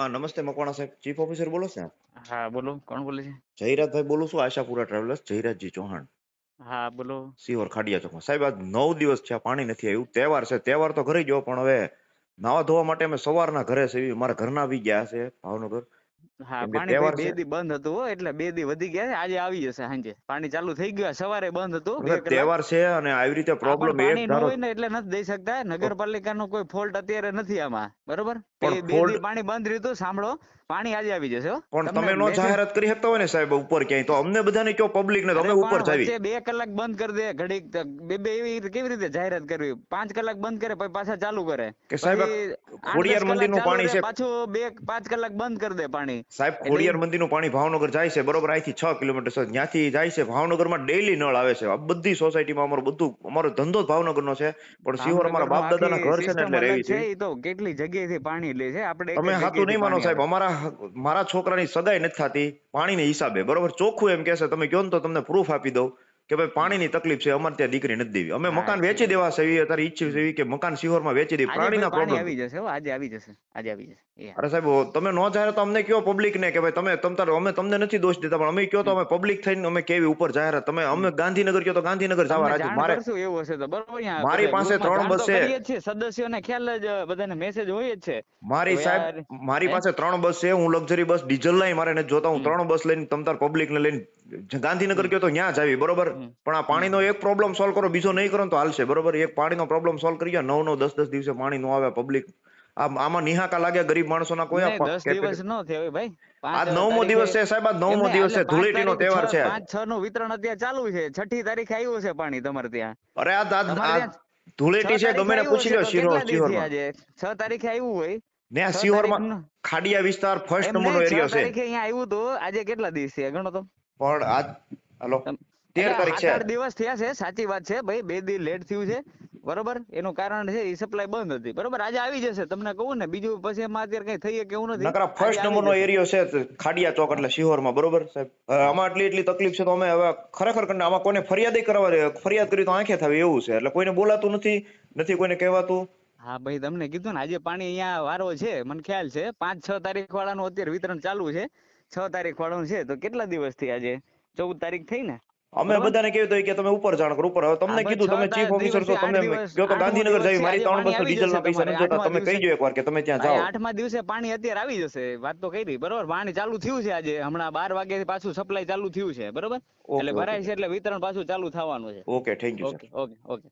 હા નમસ્તે મકવાણા સાહેબ. ચીફ ઓફિસર બોલો છો હા બોલો. કોણ બોલે છે? જયરાજભાઈ બોલું છું આશાપુરા ટ્રાવેલર્સ જયરાજજી ચૌહાણ. હા બોલો. સિહોર ખાડિયા ચોકમાં. સાહેબ આજ નવ દિવસ છે પાણી નથી આવ્યું. તહેવાર છે તહેવાર તો ઘરે ગયો પણ હવે નાવા ધોવા માટે અમે સવારના ઘરે છે મારા ઘરના આવી ગયા છે ભાવનગર. હા પાણી બે દી બંધ હતું એટલે બે દી વધી ગયા છે આજે આવી જશે સાંજે. પાણી ચાલુ થઈ ગયું સવારે બંધ હતું તહેવાર છે અને આવી રીતે પ્રોબ્લેમ એક હોય ને એટલે નથી દઈ શકતા નગરપાલિકાનો કોઈ ફોલ્ટ અત્યારે નથી આમાં. બરોબર? પણ બંધ રહ્યું હતું સાંભળો. પાણી આજે આવી જશે પણ તમે નો જાહેરાત કરી શકતા હોય ને સાહેબ ઉપર ક્યાંય? તો અમને બધાને કયો પબ્લિક ને તમે ઉપર જાવી બે કલાક બંધ કરી દે ઘડીક બે બે એવી રીતે કેવી રીતે જાહેરાત કરવી? પાંચ કલાક બંધ કરે પછી પાછા ચાલુ કરે. કે સાહેબ ખોડિયાર મંદિરનું પાણી છે. પાછું બે પાંચ કલાક બંધ કરી દે પાણી. સાહેબ ખોડિયાર મંદિરનું પાણી ભાવનગર જાય છે બરોબર? અહીંથી છ કિલોમીટર છે. ત્યાંથી જાય છે ભાવનગરમાં ડેઈલી નળ આવે છે. આ બધી સોસાયટીમાં અમારું બધું અમારો ધંધો જ ભાવનગરનો છે. પણ સિહોર અમારા બાપ દાદાના ઘર છે ને એટલે રહેવી છે એ તો કેટલી જગ્યાએથી પાણી લે છે આપણે તમે હાથું નહીં માનો સાહેબ અમારા મારા છોકરાની સગાઈ નથી થતી પાણીને હિસાબે. બરોબર? ચોખ્ખું એમ કહેશે તમે કહો ને તો તમને પ્રૂફ આપી દઉં. કે ભાઈ પાણીની તકલીફ છે અમારે ત્યાં દીકરી નથી દેવી. અમે મકાન વેચી દેવા છે એવી અત્યારે ઈચ્છી છે કે મકાન શિહોરમાં વેચી દેવી. પાણીના પાણી પ્રોબ્લેમ આવી જશે આજે આવી જશે આજે આવી જશે અરે સાહેબ તમે નો જાહેરાત તો અમને કયો પબ્લિક ને કે ભાઈ તમે તમ તારે અમે તમને નથી દોષ દેતા પણ અમે કયો તો અમે પબ્લિક થઈને અમે કેવી ઉપર જાહેરાત તમે અમે ગાંધીનગર કયો તો ગાંધીનગર જવા રાજી. મારે એવું હશે તો બરોબર અહીંયા મારી પાસે ત્રણ બસ છે. સદસ્યોને ખ્યાલ જ બધાને મેસેજ હોય જ છે. મારી સાહેબ મારી પાસે ત્રણ બસ છે હું લક્ઝરી બસ ડીઝલ લઈ મારે નથી જોતા હું ત્રણ બસ લઈને તમ તાર પબ્લિક ને લઈને ગાંધીનગર કયો તો ન્યા જ આવી બરોબર. પણ આ પાણીનો એક પ્રોબ્લેમ સોલ્વ કરો બીજો નહીં કરો તો હાલશે બરોબર? એક પાણીનો પ્રોબ્લેમ સોલ્વ કરી નવ નવ દસ દસ દિવસે પાણી નો આવે પબ્લિક આમાં નિહાકા લાગે ગરીબ માણસોના કોઈ દસ દિવસ નો થયો ભાઈ. આજ નવમો દિવસ છે સાહેબ આજ નવમો દિવસ છે ધૂળેટીનો તહેવાર છે પાંચ છ નું વિતરણ અત્યારે ચાલુ છે. છઠ્ઠી તારીખે આવ્યું છે પાણી તમારે ત્યાં. અરે આ આ- તમારે આ ત્યાં ધૂળેટી છે ગમે પૂછી લો શિરોર આજે? છ તારીખે આવ્યું હોય. ને આ છ શિહોરમાં ખાડિયા વિસ્તાર ફર્સ્ટ નંબરનો એરિયો છે અહીંયા આવ્યું તો આજે કેટલા દિવસ? છે ગણો તો. પણ આજ હાલો. તેર તારીખ છે. દિવસ થયા છે સાચી વાત છે ભાઈ બે દી લેટ થયું છે બરોબર? એનું કારણ છે એ સપ્લાય બંધ હતી બરોબર? આજે આવી જશે તમને કહું ને બીજું પછી એમાં અત્યારે કઈ થઈ એવું નથી. નકરા ફર્સ્ટ નંબરનો એરિયો છે ખાડિયા ચોક એટલે શિહોરમાં બરોબર? સાહેબ આમાં આટલી એટલી તકલીફ છે તો અમે હવે ખરેખર કરીને આમાં કોઈને ફરિયાદ કરવા ફરિયાદ કરી તો આંખે થાવી એવું છે એટલે કોઈને બોલાતું નથી નથી કોઈને કહેવાતું. હા ભાઈ તમને કીધું ને આજે પાણી અહીંયા વારો છે મને ખ્યાલ છે પાંચ છ તારીખ વાળાનું અત્યારે વિતરણ ચાલુ છે છ તારીખ વાળાનું છે તો કેટલા દિવસથી આજે? ચૌદ તારીખ થઈ ને? અમે. બધાને કહ્યું હતું કે તમે ઉપર જાણ કરો ઉપર. તમને કીધું તમે ચીફ ઓફિસર છો આઠ તમે દિવસ, તો ગાંધીનગર જાવી મારી ત્રણ બસો આવી ડીઝલના પૈસા નથી જોતા આઠમા તમે કહી દિવસે. દો એકવાર કે તમે ત્યાં જાઓ. આઠમા દિવસે પાણી અત્યારે આવી જશે. વાત તો કરી બરોબર? પાણી ચાલુ થયું છે આજે. હમણાં બાર વાગે પાછું સપ્લાય ચાલુ થયું છે બરોબર? એટલે ભરાય છે એટલે વિતરણ પાછું ચાલુ થવાનું છે. Okay thank you okay okay.